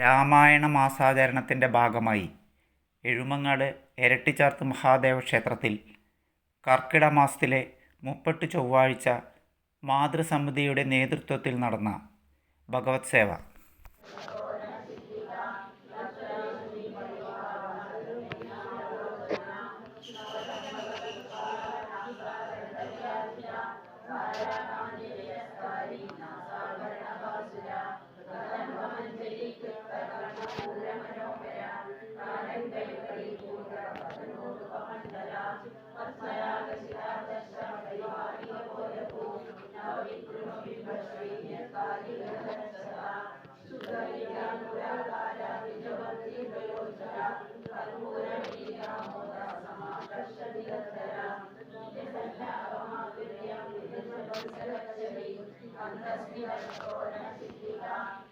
രാമായണ മാസാചരണത്തിന്റെ ഭാഗമായി എഴുമങ്ങാട് ഇരട്ടിച്ചാർത്ത് മഹാദേവ ക്ഷേത്രത്തിൽ കർക്കിട മാസത്തിലെ മുപ്പട്ട് ചൊവ്വാഴ്ച മാതൃസമിതിയുടെ നേതൃത്വത്തിൽ നടന്ന ഭഗവത് സേവ. unless we have the to be.